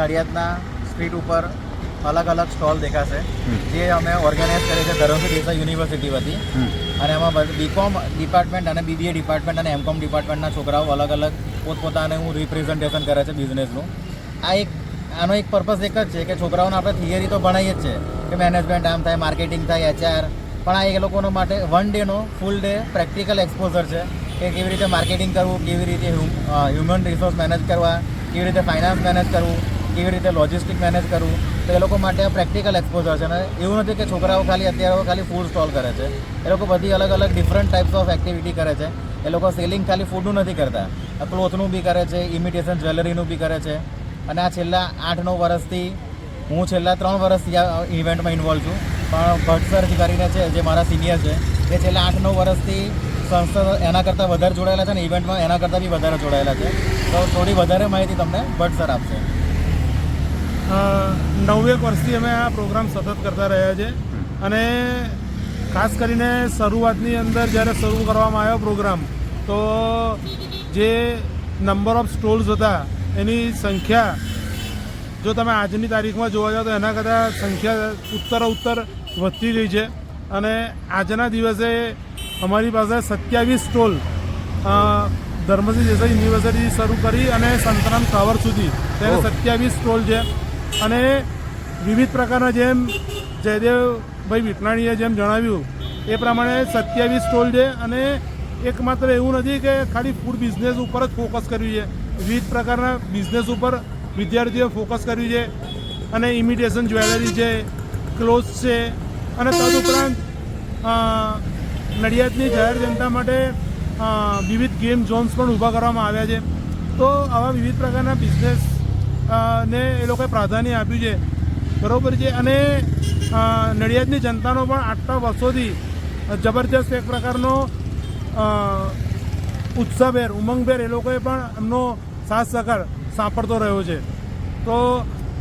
નડિયાદના street ઉપર અલગ અલગ સ્ટોલ દેખાશે. જે અમે ઓર્ગેનાઇઝ કરી છે ધરમસિંહ દેસાઈ યુનિવર્સિટી વતી. અને એમાં બીકોમ ડિપાર્ટમેન્ટ અને બીબીએ ડિપાર્ટમેન્ટ અને એમકોમ ડિપાર્ટમેન્ટના છોકરાઓ અલગ અલગ પોતપોતાનું રિપ્રેઝન્ટેશન કરે છે બિઝનેસનું આ એક આનો એક પર્પઝ એક જ છે કે છોકરાઓને આપણે થિયરી તો ભણાવીએ જ છે કે મેનેજમેન્ટ આમ થાય માર્કેટિંગ થાય એચઆર પણ આ એ લોકોનો માટે વન ડેનો ફૂલ ડે પ્રેક્ટિકલ એક્સપોઝર છે કે કેવી રીતે માર્કેટિંગ કરવું કેવી રીતે હ્યુમન રિસોર્સ મેનેજ કરવા કેવી રીતે ફાઇનાન્સ મેનેજ કરવું. કેવી રીતે લોજિસ્ટિક મેનેજ કરવું, તો એ લોકો માટે આ પ્રેક્ટિકલ એક્સપોઝર છે. અને એવું નથી કે છોકરાઓ ખાલી અત્યારે ખાલી ફૂડ સ્ટોલ કરે છે. એ લોકો બધી અલગ અલગ ડિફરન્ટ ટાઈપ્સ ઓફ એક્ટિવિટી કરે છે. એ લોકો સેલિંગ ખાલી ફૂડનું નથી કરતા. ક્લોથનું બી કરે છે ઇમિટેશન જ્વેલરીનું બી કરે છે. અને આ છેલ્લા આઠ નવ વર્ષથી, હું છેલ્લા ત્રણ વર્ષથી આ ઇવેન્ટમાં ઇન્વોલ્વ છું. પણ ભટ્ટ સર કરીને છે, જે મારા સિનિયર છે, એ છેલ્લા આઠ નવ વર્ષથી સંસ્થા એના કરતાં વધારે જોડાયેલા છે ને ઇવેન્ટમાં એના કરતાં બી વધારે જોડાયેલા છે. તો થોડી વધારે માહિતી તમને ભટ્ટ આપશે. નવેક વર્ષથી અમે આ પ્રોગ્રામ સતત કરતા રહ્યા છે. અને ખાસ કરીને શરૂઆતની અંદર જ્યારે શરૂ કરવામાં આવ્યો પ્રોગ્રામ તો જે નંબર ઓફ સ્ટોલ્સ હતા એની સંખ્યા જો તમે આજની તારીખમાં જોવા જાઓ તો એના કરતાં સંખ્યા ઉત્તર ઉત્તર વધતી રહી છે. અને આજના દિવસે અમારી પાસે સત્યાવીસ સ્ટોલ ધર્મસિંહ દેસાઈ યુનિવર્સિટી શરૂ કરી અને સંતરામ ટાવર સુધી. તેને સત્યાવીસ સ્ટોલ છે. અને વિવિધ પ્રકારના જેમ જયદેવભાઈ વિટનાણીએ જેમ જણાવ્યું, એ પ્રમાણે સત્યાવીસ સ્ટોલ છે અને એકમાત્ર એવું નથી કે ખાલી ફૂડ બિઝનેસ ઉપર જ ફોકસ કર્યું છે. વિવિધ પ્રકારના બિઝનેસ ઉપર વિદ્યાર્થીઓએ ફોકસ કર્યું છે અને ઇમિટેશન જ્વેલરી છે ક્લોથ્સ છે અને તદુપરાંત નડિયાદની જાહેર જનતા માટે વિવિધ ગેમ ઝોન્સ પણ ઊભા કરવામાં આવ્યા છે. તો આવા વિવિધ પ્રકારના બિઝનેસ ને એ લોકોએ પ્રાધાન્ય આપ્યું છે. બરાબર છે? અને નડિયાદની જનતાનો પણ આટલા વર્ષોથી જબરજસ્ત એક પ્રકારનો ઉત્સાહભેર, ઉમંગભેર એ લોકોએ પણ એમનો સાથ સહકાર સાંપડતો રહ્યો છે. તો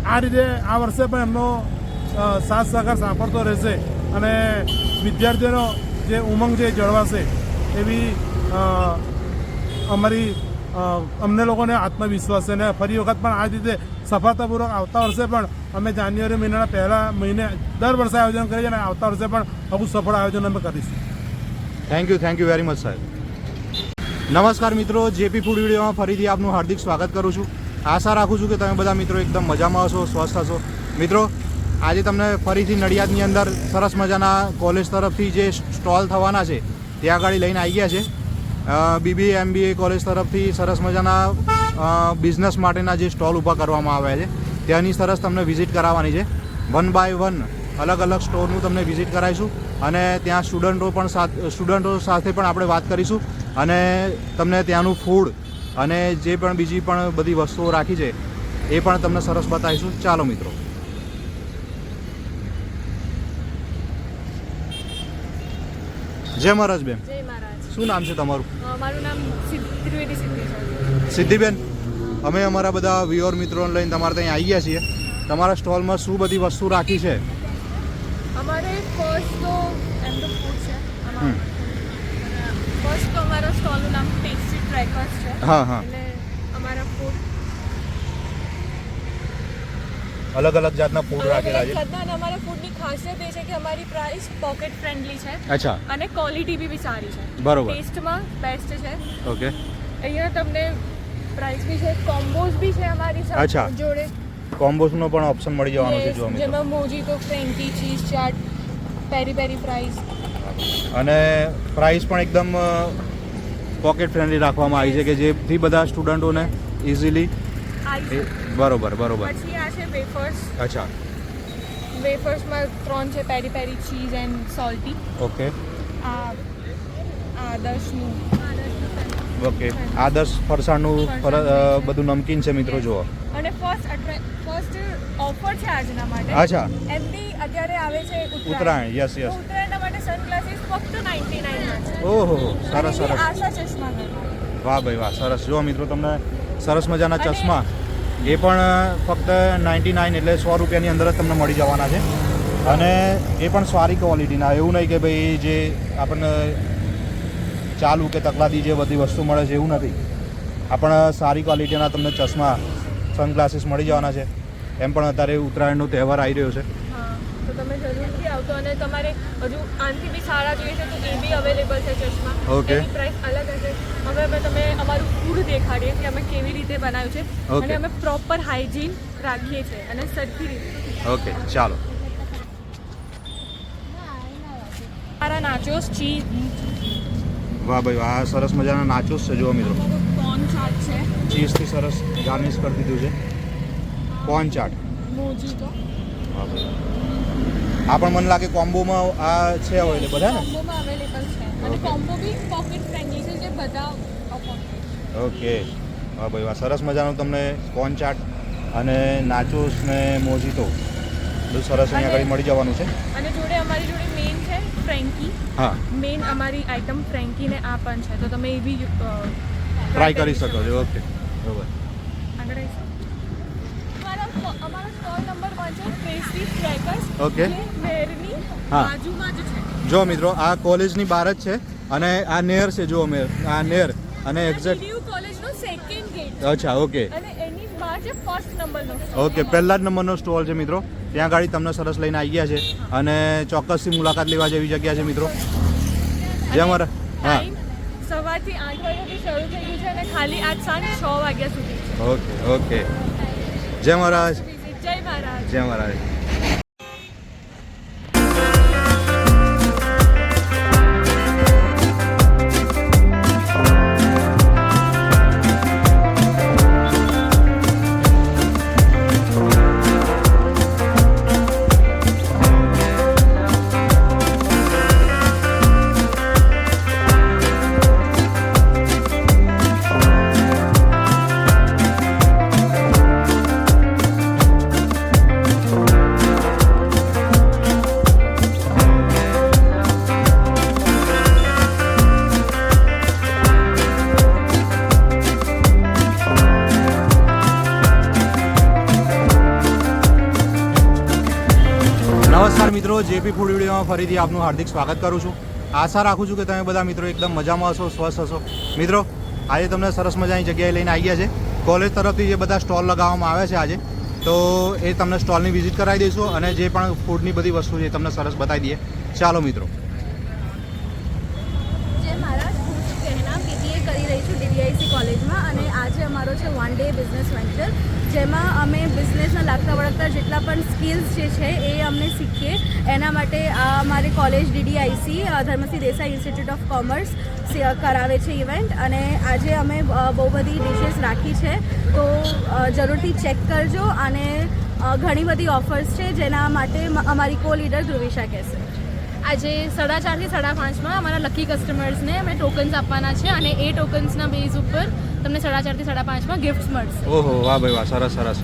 આ રીતે આ વર્ષે પણ એમનો સાથ સહકાર સાંપડતો રહેશે અને વિદ્યાર્થીઓનો જે ઉમંગ છે જળવાશે એવી અમારી અમને લોકોને આત્મવિશ્વાસ છે અને ફરી વખત પણ આ રીતે સફળતાપૂર્વક આવતા વર્ષે પણ અમે જાન્યુઆરી મહિનાના પહેલા મહિને દર વર્ષે આયોજન કરીએ અને આવતા વર્ષે પણ આવું સફળ આયોજન અમે કરીશું. Thank you thank you very much સાહેબ નમસ્કાર મિત્રો, જેપી ફૂડ વિડીયોમાં ફરીથી આપનું હાર્દિક સ્વાગત કરું છું. આશા રાખું છું કે તમે બધા મિત્રો એકદમ મજામાં હશો, સ્વસ્થ હશો. મિત્રો, આજે તમને ફરીથી નડિયાદની અંદર સરસ મજાના કોલેજ તરફથી જે સ્ટોલ થવાના છે ત્યાં આગળ લઈને આવી ગયા છે. બીબીએ એમબીએ કોલેજ તરફથી સરસ મજાના બિઝનેસ માટેના જે સ્ટોલ ઊભા કરવામાં આવ્યા છે, ત્યાંની સરસ તમને વિઝિટ કરાવવાની છે. વન બાય વન અલગ અલગ સ્ટોરનું તમને વિઝિટ કરાવીશું અને ત્યાં સ્ટુડન્ટો પણ સાથે સ્ટુડન્ટો સાથે પણ આપણે વાત કરીશું અને તમને ત્યાંનું ફૂડ અને જે પણ બીજી પણ બધી વસ્તુઓ રાખી છે, એ પણ તમને સરસ બતાવીશું. ચાલો મિત્રો. જય મહારાજબેન જય મહારાજ. શું નામ છે તમારું? મારું નામ ત્રિવેદી સિદ્ધિ છે. સિદ્ધિબેન અમે અમારા બધા વ્યુઅર મિત્રોને લઈને તમારે ત્યાં આવી ગયા છીએ. તમારા સ્ટોલમાં શું બધી વસ્તુ રાખી છે? અમારે ફર્સ્ટ તો એમ તો ફૂડ છે. ફર્સ્ટ તો અમારો સ્ટોલનું નામ ટેસ્ટી ટ્રેકર્સ છે. હા હા એટલે અમારા ફૂડ અલગ અલગ જાતના ફૂડ રાખેલા છે. અને અમારા ફૂડની ખાસિયત એ છે કે અમારી પ્રાઇસ પોકેટ ફ્રેન્ડલી છે. અચ્છા. અને ક્વોલિટી બી સારી છે. બરોબર. ટેસ્ટમાં બેસ્ટ છે. ઓકે અહીંયા તમને પ્રાઇસ બી છે કોમ્બોઝ બી છે અમારી અચ્છા. સાથે જોડે. કોમ્બોઝનો પણ ઓપ્શન મળી જવાનો છે જો જેમાં મોજીતો ફ્રેન્કી ચીઝ ચાટ પેરી પેરી પ્રાઇસ અને પ્રાઇસ પણ એકદમ પોકેટ ફ્રેન્ડલી રાખવામાં આવી છે કે જેથી બધા સ્ટુડન્ટોને ઇઝીલી બરોબર બરોબર. પછી આ છે વેફર્સ. અચ્છા. વેફર્સમાં ત્રણ છે પેરી પેરી ચીઝ એન્ડ સોલ્ટી. ઓકે. આ આદર્શનું. ઓકે. આદર્શ ફરસાણનું ફર- બધું નમકીન છે મિત્રો જુઓ. અને ફર્સ્ટ ફર્સ્ટ ઓફર છે આજના માટે. અચ્છા. એમની અત્યારે આવે છે ઉત્તરાયણ. યસ યસ ઉત્તરાયણના માટે સનગ્લાસીસ ફક્ત નાઇન્ટી નાઇનમાં છે. ઓહો સરસ સરસ. આશા ચશ્મા વાહ ભાઈ વાહ સરસ. જો મિત્રો તમને સરસ મજાના ચશ્મા. એ પણ ફક્ત નાઇન્ટી નાઇન એટલે સો રૂપિયાની અંદર જ તમને મળી જવાના છે. અને એ પણ સારી ક્વોલિટીના, એવું નહીં કે ભાઈ જે આપણને ચાલુ કે તકલાદી જે બધી વસ્તુ મળે છે એવું નથી. આપણ સારી ક્વોલિટીના તમને ચશ્મા, સનગ્લાસીસ મળી જવાના છે. એમ પણ અત્યારે ઉત્તરાયણનો તહેવાર આવી રહ્યો છે. તો તમે જરૂરથી આવતો અને તમારે હજુ આનથી બી સારા જોઈએ છે તો એ બી અવેલેબલ છે ચશ્મા. ઓકે પ્રાઇસ અલગ હશે. હવે અમે તમે અમારું ફૂડ દેખાડીએ કે અમે કેવી રીતે બનાવ્યું છે. અને અમે પ્રોપર હાઇજીન રાખીએ છીએ અને સરખી રીતે. ઓકે ચાલો. મારા નાચોસ ચીઝ વાહ ભાઈ વાહ સરસ મજાના નાચોસ છે જુઓ મિત્રો. કોર્ન ચાટ છે. ચીઝથી સરસ ગાર્નિશ કરી દીધું છે. Corn chaat mojito. વાહ ભાઈ આ પણ મને લાગે કોમ્બોમાં આ છે અવેલેબલ હે ને? કોમ્બોમાં અવેલેબલ છે. અને કોમ્બો બી પોકેટ ફ્રેન્ડલી છે જે બધા ઓકે. હા ભાઈ વાહ સરસ મજાનું તમને કોર્ન ચાટ અને નાચોસ ને મોજીતો બધું સરસ અહીંયા આગળ મળી જવાનું છે. અને જોડે અમારી જોડે મેઇન છે ફ્રેન્કી હા. મેઇન અમારી આઇટમ ફ્રેન્કી ને આ પણ છે. તો તમે એ બી ટ્રાય કરી શકો છો. ઓકે બરાબર. આગળ આવી અમારો સ્ટોલ નંબર મેરની હા. જો મિત્રો આ કોલેજની બહાર જ છે અને આ નેર છે જુઓ મેર આ નેર અને એક્ઝેક્ટ કોલેજનો સેકન્ડ ગેટ અચ્છા ઓકે અને એની બહાર છે ફર્સ્ટ નંબરનો ઓકે પહેલા જ નંબરનો સ્ટોલ છે મિત્રો. ત્યાં ગાડી તમને સરસ લઈને આવી ગયા છે અને ચોક્કસથી મુલાકાત લેવા જેવી જગ્યા છે મિત્રો. જે અમારા હા. સવારથી આઠ વાગ્યાથી શરૂ થઈ ગયું છે અને ખાલી આજ સાંજ છ વાગ્યા સુધી ઓકે ઓકે જય મહારાજ જય મહારાજ. મિત્રો, જેપી ફૂડ વિડીયોમાં ફરીથી આપનું હાર્દિક સ્વાગત કરું છું. આશા રાખું છું કે તમે બધા મિત્રો એકદમ મજામાં હશો, સ્વસ્થ હશો. મિત્રો, આજે તમને સરસ મજાની જગ્યાએ લઈને આવી ગયા છે. કોલેજ તરફથી જે બધા સ્ટોલ લગાવવામાં આવે છે આજે, તો એ તમને સ્ટોલની વિઝિટ કરાવી દઈશું અને જે પણ ફૂડની બધી વસ્તુ છે એ તમને સરસ બતાવી દઈએ. ચાલો મિત્રો જે મારા હું છું કહેના બીબીએ કરી રહી છું ડીડીઆઈસી કોલેજમાં અને આજે અમારો છે વન ડે બિઝનેસ વેન્ચર જેમાં અમે બિઝનેસના લાગતા વળગતા જેટલા પણ સ્કિલ્સ જે છે એ અમને શીખીએ. એના માટે અમારી college DDIC Dharmsinh Desai institute of commerce કરાવે છે ઇવેન્ટ અને આજે અમે બહુ બધી ડિશિસ રાખી છે. તો જરૂરથી ચેક કરજો અને ઘણી બધી ઓફર્સ છે જેના માટે અમારી કો લીડર ધ્રુવિશા કહેશે. આજે સાડા ચારથી સાડા પાંચમાં અમારા લકી કસ્ટમર્સને અમે ટોકન્સ આપવાના છે અને એ ટોકન્સના બેઝ ઉપર તમને સાડા ચારથી સાડા પાંચમાં ગિફ્ટ મળશે. ઓહો વાહ ભાઈ વાહ સરસ સરસ.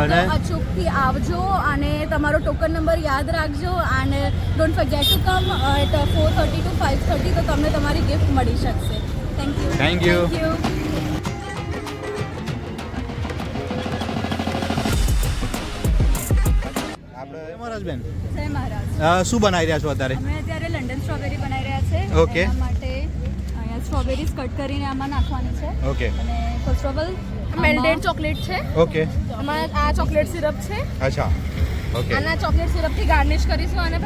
અને? અચૂકથી આવજો અને તમારો ટોકન નંબર યાદ રાખજો અને don't forget to come at four thirty to five thirty તો તમને તમારી ગિફ્ટ મળી શકશે. થેન્ક યુ થેન્ક યુ મહારાજ. અ, શું બનાવી રહ્યા છો અત્યારે? અમે અત્યારે લંડન સ્ટ્રોબેરી બનાવી રહ્યા છે. ઓકે. એના માટે અહીંયા સ્ટ્રોબેરીઝ કટ કરીને આમાં નાખવાની છે. ઓકે. અને first of all melted chocolate છે. ઓકે. આમાં આ ચોકલેટ સિરપ છે. અચ્છા. ઓકે. આના ચોકલેટ સિરપથી ગાર્નિશ કરીશું અને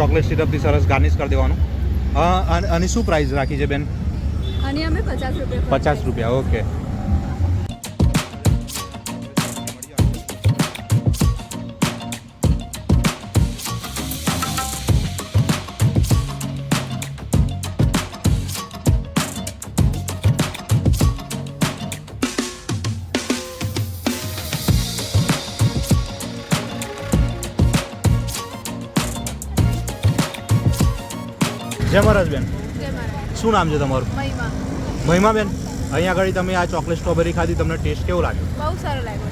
ચોકલેટ સિરપથી સરસ ગાર્નિશ કરી દેવાનું. અને આની શું પ્રાઇસ રાખી છે બેન. અને અમે પચાસ રૂપિયા પચાસ રૂપિયા ઓકે. જય મહારાજબેન શું નામ છે તમારું? મહિમા. મહિમાબેન અહીંયા આગળ તમે આ ચોકલેટ સ્ટ્રોબેરી ખાધી તમને ટેસ્ટ કેવો લાગ્યો? બહુ સારો લાગ્યો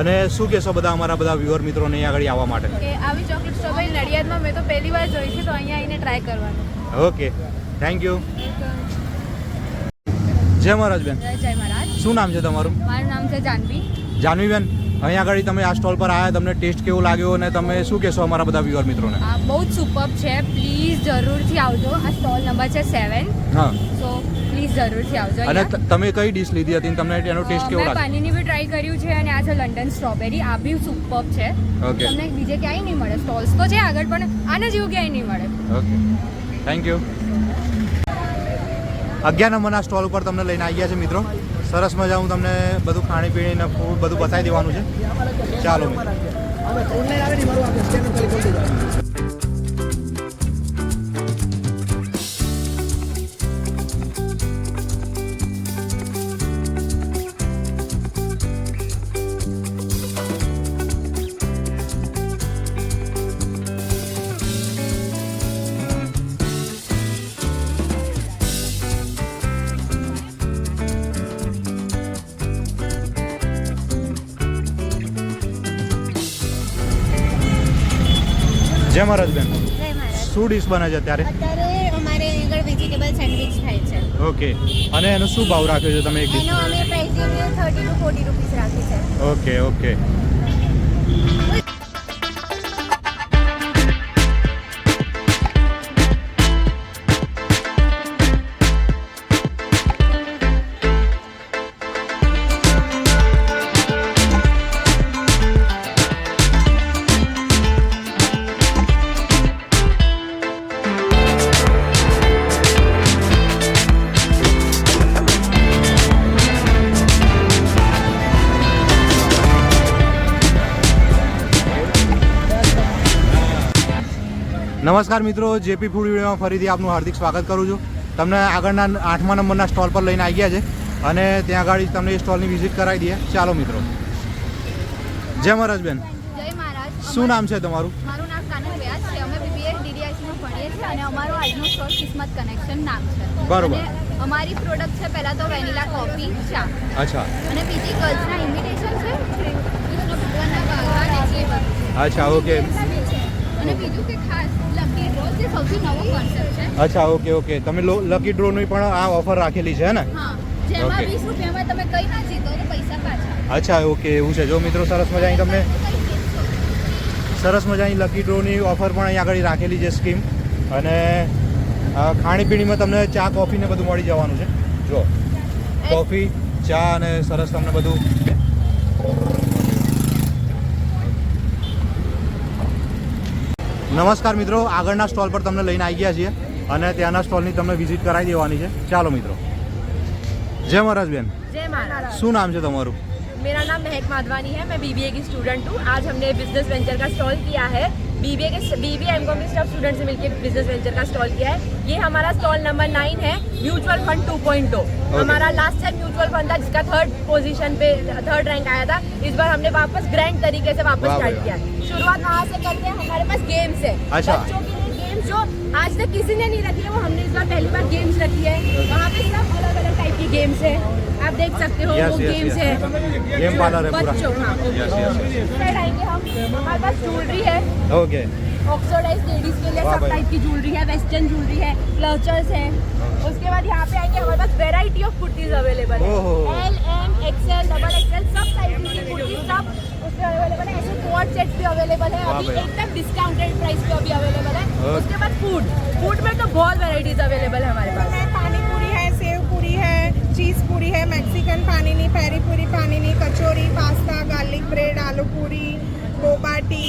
અને શું કહેશો બધા અમારા બધા વ્યુઅર મિત્રોને અહીંયા આગળ આવવા માટે? કે આવી ચોકલેટ સ્ટ્રોબેરી નડિયાદમાં મેં તો પહેલી વાર જોઈ છે તો અહીંયા આવીને ટ્રાય કરવાનું. ઓકે થેન્ક યુ જય મહારાજ બેન. જય મહારાજ. શું નામ છે તમારું? મારું નામ છે જાનવી. જાનવીબેન અહીંયા આગળ તમે આ સ્ટોલ પર આવ્યા તમને ટેસ્ટ કેવો લાગ્યો અને તમે શું કહેશો અમારા બધા વ્યુઅર મિત્રોને? બહુ જ સુપર છે. પ્લીઝ જરૂરથી આવજો. આ સ્ટોલ નંબર છે સેવન હા. સો પ્લીઝ જરૂરથી આવજો અને તમે કઈ ડિશ લીધી હતી તમને એનો ટેસ્ટ કેવો લાગ્યો? પાણીની બી ટ્રાય કર્યું છે અને આ છે લંડન સ્ટ્રોબેરી આ બી સુપર છે. તમને બીજે ક્યાંય નહીં મળે. સ્ટોલ્સ તો છે આગળ પણ આના જેવું ક્યાંય નહીં મળે. ઓકે થેન્ક યુ અગિયાર નંબરના સ્ટોલ ઉપર તમને લઈને આવી ગયા છે મિત્રો. સરસ મજા હું તમને બધું ખાણીપીણી ને ફૂડ બધું બતાવી દેવાનું છે. ચાલો. જય મહારાજબેન જય શું ડીશ બને છે અત્યારે? અત્યારે અમારે આગળ વેજીટેબલ સેન્ડવિચ થાય છે. ઓકે. અને એનો શું ભાવ રાખ્યો છે તમે એક એનો અમે પ્રાઇસ 30 ટુ 40 રૂપિયા રાખી છે. Okay okay. નમસ્કાર મિત્રો જેપી ફૂડ વિડીયોમાં ફરીથી આપનું હાર્દિક સ્વાગત કરું છું. તમને આગળના આઠમા નંબરના સ્ટોલ પર લઈને આવી ગયા છે અને ત્યાં આગળ તમને એ સ્ટોલની વિઝિટ કરાવી દઈએ. ચાલો મિત્રો. જય મહારાજ બેન. શું નામ છે તમારું? મારું નામ કાનન વ્યાસ છે. અમે બીબીએ ડીડીઆઈસીમાં ભણીએ છીએ અને અમારો આજનો સ્ટોલ કિસ્મત કનેક્શન નામ છે. બરોબર. અમારી પ્રોડક્ટ છે પહેલાં તો વેનીલા કોફી ચા. અચ્છા. અને બીજી ગર્લ્સના ઇન્વિટેશન છે? કૃષ્ણ ભગવાનના છે. અચ્છા ઓકે અને બીજું કે ખાસ લકી ડ્રો જે સૌથી નવો કોન્સેપ્ટ છે. અચ્છા ઓકે ઓકે તમે લકી ડ્રોની પણ આ ઓફર રાખેલી છે ને? હા જેમાં Okay. વીસ રૂપિયામાં તમે કઈ ના જીતો તો પૈસા પાછા. અચ્છા ઓકે એવું છે. જો મિત્રો સરસ મજાની તમને સરસ મજાની લકી ડ્રોની ઓફર પણ અહીં આગળ રાખેલી છે સ્કીમ અને ખાણીપીણીમાં તમને ચા કોફી ને બધું મળી જવાનું છે. જો કોફી ચા અને સરસ તમને બધું નમસ્કાર મિત્રો આગળના સ્ટોલ પર તમને લઈને આવી ગયા છીએ અને ત્યાંના સ્ટોલની તમને વિઝિટ કરાવી દેવાની છે ચાલો મિત્રો જય મહારાજબેન जय महाराज શું નામ છે તમારું मेरा नाम महक माधवानी है मैं बीबीए की स्टूडेंट हूँ आज हमने बिजनेस वेंचर का स्टॉल किया है बीबीए के बीबीए एम कॉम के स्टाफ स्टूडेंट से मिलकर बिज़नेस वेंचर का स्टॉल किया है। ये हमारा स्टॉल नंबर नाइन है म्यूचुअल फंड 2.0 हमारा लास्ट टाइम म्यूचुअल फंड था जिसका थर्ड पोजीशन पे थर्ड रैंक आया था। इस बार हमने वापस ग्रैंड तरीके से वापस स्टार्ट किया शुरुआत वहाँ से करते हैं हमारे पास गेम्स है। अच्छा। बच्चों के लिए गेम्स जो आज तक किसी ने नहीं रखी है वो हमने इस बार पहली बार गेम्स रखी है। वहाँ पे सब अलग अलग टाइप की गेम्स है। आप देख सकते हो Yes, वो yes, गेम्स yes. है। गेम पार्लर है पूरा। बच्चों हाँ यस यस साइड आएँगे हम। हमारे पास ज्वेलरी है। ओके ऑक्सोडाइज लेडीज़ के लिए सब टाइप की ज्वेलरी है वेस्टर्न ज्वेलरी है क्लचर्स है। उसके बाद यहाँ पे आएँगे हमारे पास वेराइटी ऑफ़ कुर्तीज अवेलेबल। है। L M XL double XL सब साइज़ की कुर्तीज सब उसमें अवेलेबल है। ऐसे कोट सेट भी अवेलेबल है। अभी एकदम डिस्काउंटेड प्राइस पे अभी अवेलेबल है। उसके बाद फ़ूड फ़ूड में तो बहुत वेराइटीज अवेलेबल है हमारे पास है पानी पूरी है सेव पूरी है चीज़ पूरी है मैक्सिकन पानी नहीं पैरी पूरी पानी नहीं कचोरी पास्ता गार्लिक ब्रेड आलू पूरी बोबा टी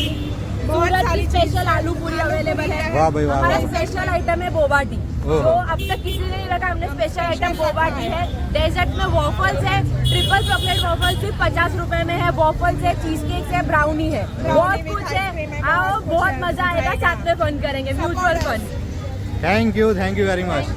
बहुत सारी स्पेशल आलू पूरी अवेलेबल है। वाह भाई हमारा स्पेशल आइटम है बोबा टी तो अब तक किसी ने नहीं रखा हमने स्पेशल आइटम बोबा टी है। डेजर्ट में वॉफल्स है ट्रिपल चॉकलेट वॉफल्स सिर्फ़ पचास रुपए में है। वॉफल्स है चीज़ केक है ब्राउनी है। बहुत कुछ है। आओ बहुत मज़ा आएगा साथ में फन करेंगे। Mutual fun thank you thank you very much